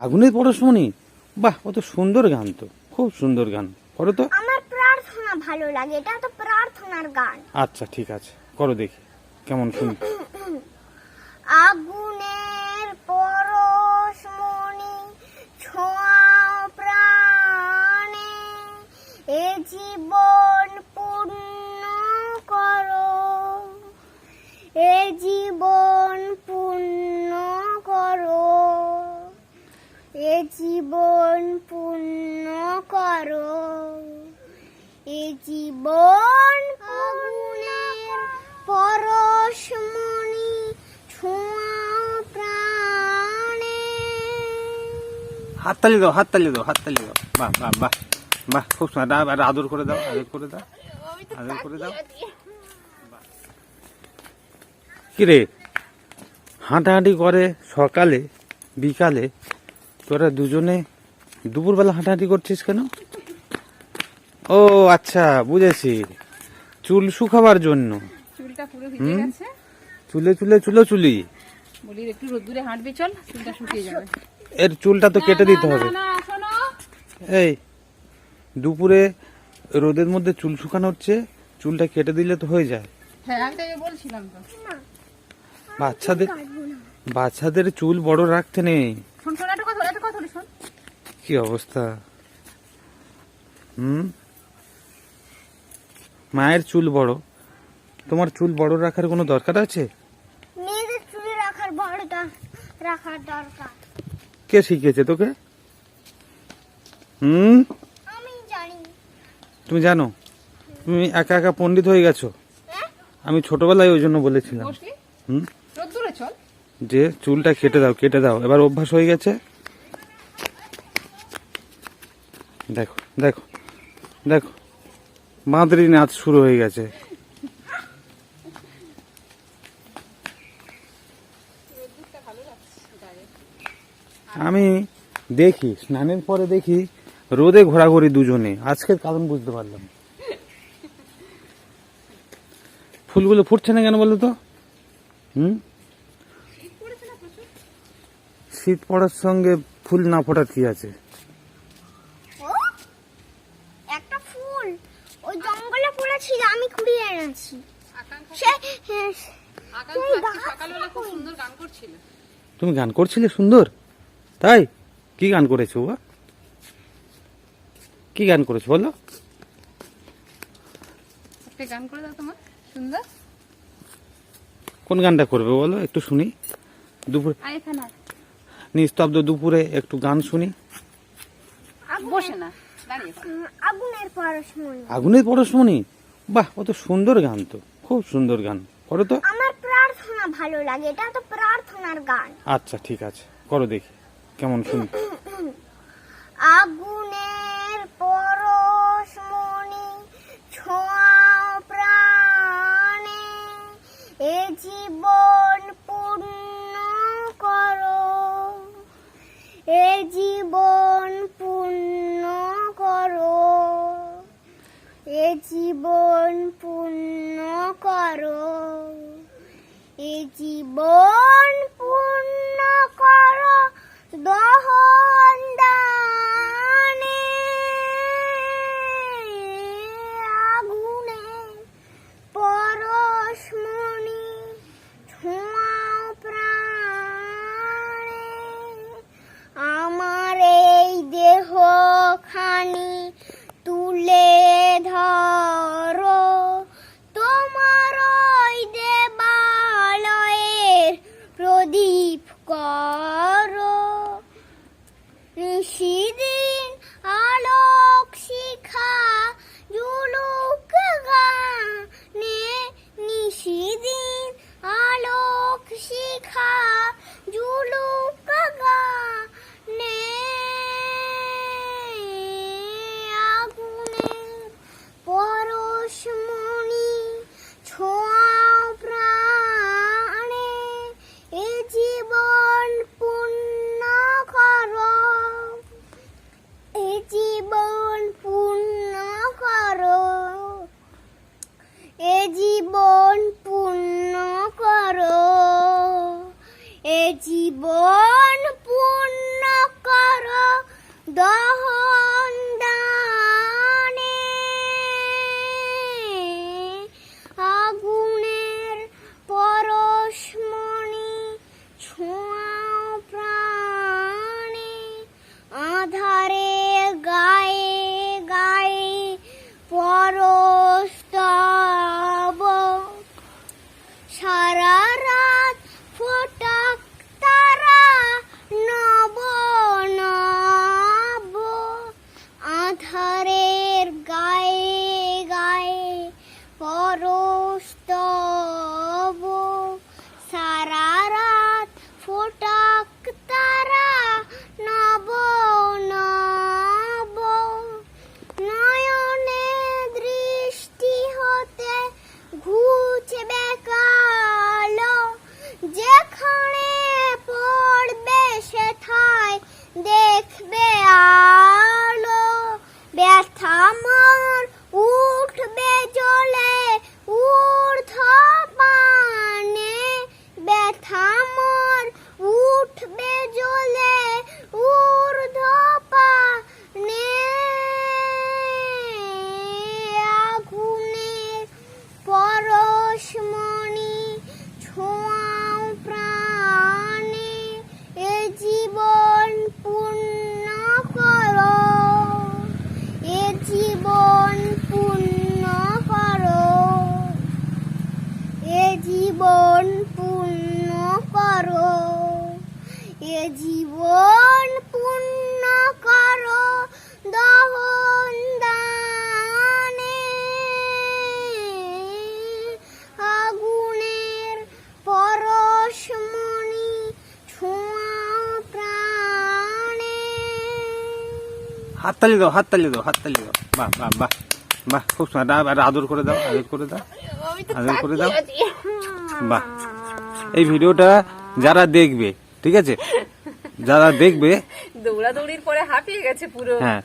আগুনের পরশমণি বাহ কত সুন্দর গান তো। খুব সুন্দর গান। করো তো। আমার প্রার্থনা ভালো লাগে এটা তো প্রার্থনার গান। আচ্ছা ঠিক আছে। করো দেখি কেমন শুনি। আগুনের পরশমণি ছোঁয়াও প্রাণে এ জীবন পূর্ণ করো এ জীবন জীবন পূর্ণ করো। এ জীবন আগুনের পরশমণি ছোঁয়াও হাততালি দাও হাততালি দাও হাততালি দাও। বাহ বাহ বাহ বাহ, খুব সুন্দর। আদর করে দাও, আদর করে দাও, আদর করে দাও। কিরে হাঁটাহাঁটি করে সকালে, বিকালে তোরা দুজনে দুপুরবেলা হাঁটাহাঁটি করছিস কেন? ও আচ্ছা বুঝেছি। চুল শুকাবার জন্য। চুলটা পুরো ভিজে গেছে। চুলে চুলে চুলো চুলি। বলি একটু রোদ্দুরে হাঁটবি চল চুলটা শুকিয়ে যাবে। এর চুলটা তো কেটে দিতে হবে। এই দুপুরে রোদের মধ্যে চুল শুকানো হচ্ছে চুলটা কেটে দিলে তো হয়ে যায়। হ্যাঁ আমি বলছিলাম তো। বাচ্চাদের বাচ্চাদের চুল বড় রাখতে নেই। শোন শোন একটা কথা একটা কথা শোন। কি অবস্থা? হুম? মায়ের চুল বড়। তোমার চুল বড় রাখার কোনো দরকার আছে? মেয়েদের চুলে রাখার বড়টা রাখার দরকার। কে শিখিয়েছে তোকে? হুম? আমি জানি। তুমি জানো তুমি একা একা পণ্ডিত হয়ে গেছো। হ্যাঁ? আমি ছোটবেলায় ওই জন্য বলেছিলাম। হুম? রোদ্দুরে চল। যে চুলটা কেটে দাও কেটে দাও। এবার অভ্যাস হয়ে গেছে। দেখো দেখো দেখো। বাঁদরি নাচ শুরু হয়ে গেছে। আমি দেখি, স্নানের পরে দেখি রোদে ঘোরাঘুরি দুজনে। আজকের কারণ বুঝতে পারলাম। ফুলগুলো ফুটছে না কেন বলো তো হুম? শীত পড়ার সঙ্গে ফুল না ফোটার কি আছে? একটা ফুল। ওই জঙ্গলে পড়েছিল আমি কুড়িয়ে এনেছি। আকাঙ্ক্ষা সে আকাঙ্ক্ষা আজকে গাছ সকালবেলা খুব সুন্দর গান করছিল? তুমি গান করছিলে সুন্দর? তাই? কি গান করেছ বা কি গান করেছ বলো? গান করে দাও তোমার সুন্দর। কোন গানটা করবে বলো? একটু শুনি। দুপুর। নিস্তব্ধ দুপুরে একটু গান শুনি। বসে না। আগুনের পরশমণি। শুনি বাহ কত সুন্দর গান তো খুব সুন্দর গান। করো তো। আমার প্রার্থনা ভালো লাগে এটা তো প্রার্থনার গান। আচ্ছা ঠিক আছে করো দেখি কেমন শুনি। আগুনের করো এ জীবন জীবন পূর্ণ কর দহন দানে। আগুনের পরশমণি ছোঁয়াও প্রাণে আধারে জীবন পূর্ণ করো দহন দানে। আগুনের পরশমণি ছোঁয়াও প্রাণে। হাততালি দাও হাততালি দাও হাততালি দাও। বাহ বাহ বাহ বাহ খুব সুন্দর। আদর করে দাও আদর করে দাও আদর করে দাও। বাহ। এই ভিডিওটা যারা দেখবে ঠিক আছে? যারা দেখবে দৌড়াদৌড়ির পরে হাঁপিয়ে গেছে পুরো। হ্যাঁ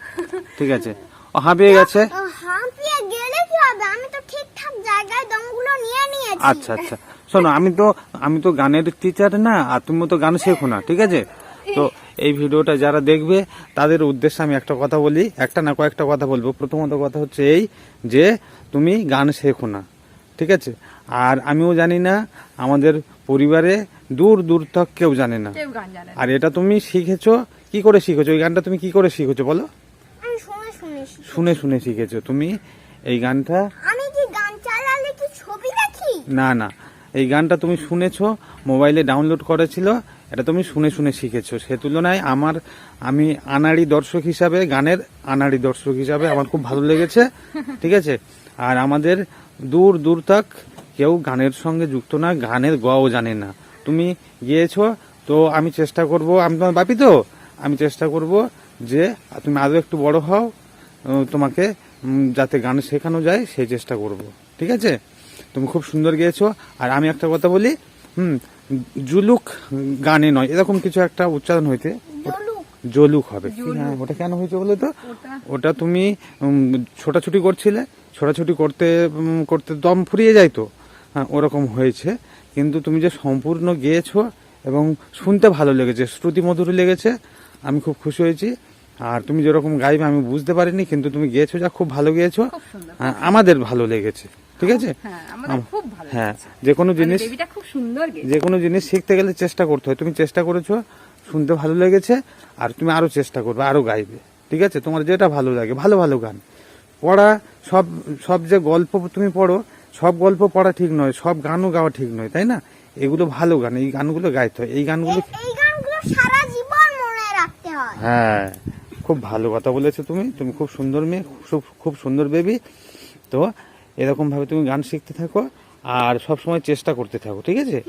ঠিক আছে। ও হাঁপিয়ে গেছে? হাঁপিয়ে গেলে কি হবে? আমি তো ঠিকঠাক জায়গায় দমগুলো নিয়ে নিয়েছি। আচ্ছা আচ্ছা। শোনো আমি তো আমি তো গানের টিচার না আর তুমি তো গান শেখো না ঠিক আছে? তো এই ভিডিওটা যারা দেখবে তাদের উদ্দেশ্যে আমি একটা কথা বলি একটা না কয়েকটা কথা বলব। প্রথমত কথা হচ্ছে এই যে তুমি গান শেখো না ঠিক আছে? আর আমিও জানি না আমাদের পরিবারে দূর দূর তক কেউ জানে না। কেউ গান জানে না। আর এটা তুমি শিখেছো? কি করে শিখেছো? এই গানটা তুমি কি করে শিখেছো বলো? আমি শুনে শুনে শুনে শিখেছো। তুমি এই গানটা আমি কি গান চালালে কি ছবি দেখি? না না। এই গানটা তুমি শুনেছো মোবাইলে ডাউনলোড করেছিল এটা তুমি শুনে শুনে শিখেছো। সে তুলনায় আমার আমি আনাড়ি দর্শক হিসাবে গানের আনাড়ি দর্শক হিসাবে আমার খুব ভালো লেগেছে। ঠিক আছে? আর আমাদের দূর দূর তাক কেউ গানের সঙ্গে যুক্ত না গানের গও জানে না। তুমি গিয়েছো তো আমি চেষ্টা করব আমি তোমার বাপি তো? আমি চেষ্টা করব যে তুমি আরও একটু বড় হও তোমাকে যাতে গান শেখানো যায় সেই চেষ্টা করব। ঠিক আছে? তুমি খুব সুন্দর গেয়েছো। আর আমি একটা কথা বলি হুম জুলুক গানে নয় এরকম কিছু একটা উচ্চারণ হইতে জলুক? জলুক হবে। হ্যাঁ, ওটা কেন হয়েছে বলো তো? ওটা? তুমি ছোটাছুটি করছিলে ছোটাছুটি করতে করতে দম ফুরিয়ে যায় তো? ওরকম হয়েছে। কিন্তু তুমি যে সম্পূর্ণ গেয়েছো এবং শুনতে ভালো লেগেছে শ্রুতি মধুর লেগেছে আমি খুব খুশি হয়েছি। আর তুমি যেরকম গাইবে আমি বুঝতে পারিনি কিন্তু তুমি গেয়েছো যা খুব ভালো গেয়েছো। হ্যাঁ, আমাদের ভালো লেগেছে ঠিক আছে? হ্যাঁ হ্যাঁ। যে কোনো জিনিস খুব সুন্দর যে কোনো জিনিস শিখতে গেলে চেষ্টা করতে হয়। তুমি চেষ্টা করেছ শুনতে ভালো লেগেছে আর তুমি আরও চেষ্টা করবে আরও গাইবে ঠিক আছে? তোমার যেটা ভালো লাগে ভালো ভালো গান। পড়া সব সব যে গল্প তুমি পড়ো সব গল্প পড়া ঠিক নয় সব গানও গাওয়া ঠিক নয় তাই না? এগুলো ভালো গান এই গানগুলো গাইতে হয়। এই গানগুলো সারা জীবন মনে রাখতে হয়। হ্যাঁ খুব ভালো কথা বলেছ তুমি। তুমি খুব সুন্দর মেয়ে খুব খুব সুন্দর বেবি তো এরকম ভাবে তুমি গান শিখতে থাকো আর সব সময় চেষ্টা করতে থাকো ঠিক আছে?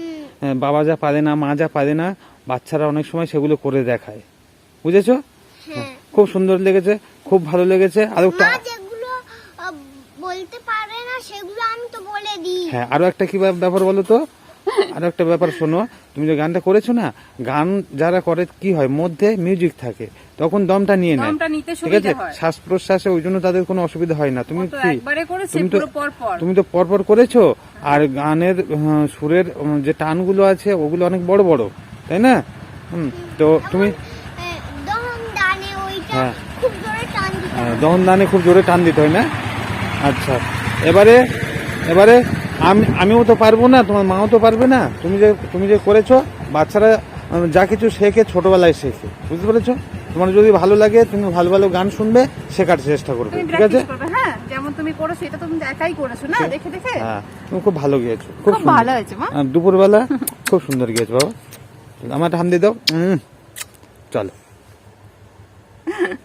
হ্যাঁ, বাবা যা পারে না মা যা পারে না বাচ্চারা অনেক সময় সেগুলো করে দেখায়। বুঝেছ? হ্যাঁ। খুব সুন্দর লেগেছে খুব ভালো লেগেছে। আর একটা মা যেগুলো আহ, বলতে পারে না সেগুলো আমি তো বলে দিই। হ্যাঁ আরও একটা কি ব্যাপ- ব্যাপার বলো তো? আরও একটা ব্যাপার শোনো। তুমি যে গানটা করেছ না গান যারা করে কি হয় মধ্যে মিউজিক থাকে তখন দমটা নিয়ে নেয়। ঠিক আছে? শ্বাস প্রশ্বাসে ওই জন্য তাদের কোনো অসুবিধা হয় না। তুমি কি তুমি তো পর পর তুমি তো পরপর করেছ আর গানের সুরের উম, যে টানগুলো আছে ওগুলো অনেক বড় বড় তাই না? হুম তো তুমি দহন দানে ওইটা হ্যাঁ। খুব জোরে টান দিতে হ্যাঁ, দহন দানে খুব জোরে টান দিতে হয় না? আচ্ছা। এবারে এবারে আমি আমিও তো পারব না তোমার মাও তো পারবে না। তুমি যে তুমি যে করেছ বাচ্চারা যা কিছু শেখে ছোটোবেলায় শেখে। বুঝতে পেরেছ? তোমার যদি ভালো লাগে তুমি ভালো ভালো গান শুনবে শেখার চেষ্টা করবে ঠিক আছে? হ্যাঁ? যেমন তুমি করেছ এটা তুমি একাই করেছ না? দেখে দেখে? হ্যাঁ তুমি খুব ভালো গিয়েছো খুব ভালো হয়েছে মা। দুপুরবেলা খুব সুন্দর গিয়েছো বাবা। আমার হাম দিয়ে দাও। চলো।